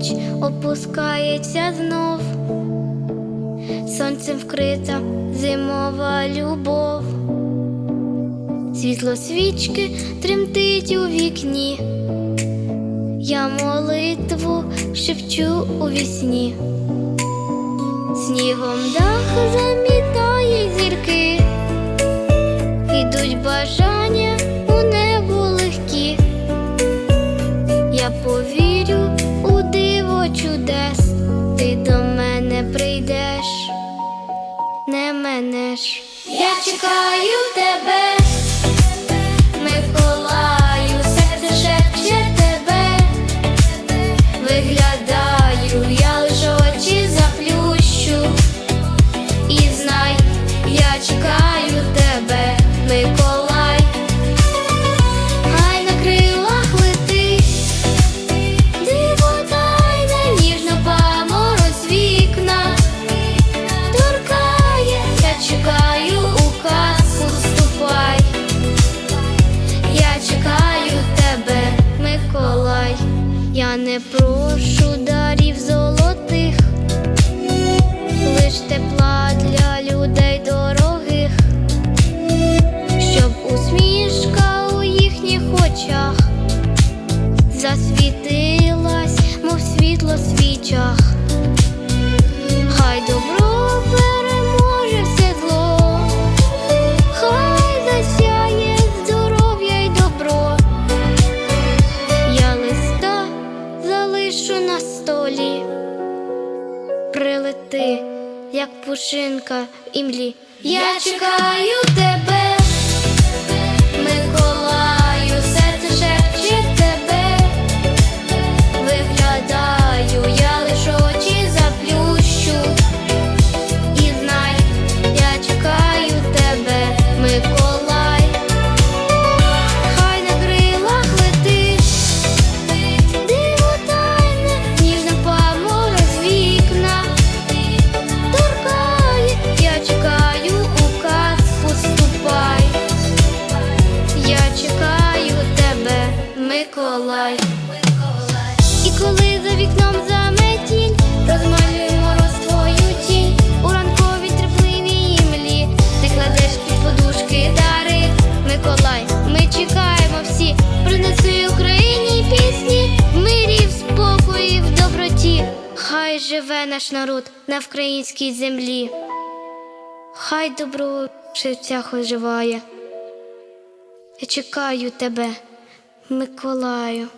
ніч опускається знов, сонцем вкрита зимова любов, світло свічки тремтить у вікні, я молитву шепчу у вісні, снігом дах замітає зірки, ідуть бажання у небо легкі. Я повірю чудес, ти до мене прийдеш, не менеш. Я чекаю тебе, Миколаю, Я не прошу дарів золотих, на столі, прилети, як пушинка в імлі. Я чекаю Миколай. І коли за вікном заметіль, розмалюємо роз твою тінь у ранковій трапливій імлі, ти кладеш під подушки дари, Миколай, ми чекаємо всі, принеси Україні пісні, в мирі, в спокої, в доброті. Хай живе наш народ на українській землі. Хай добро в серцях оживає. Я чекаю тебе, Миколаю.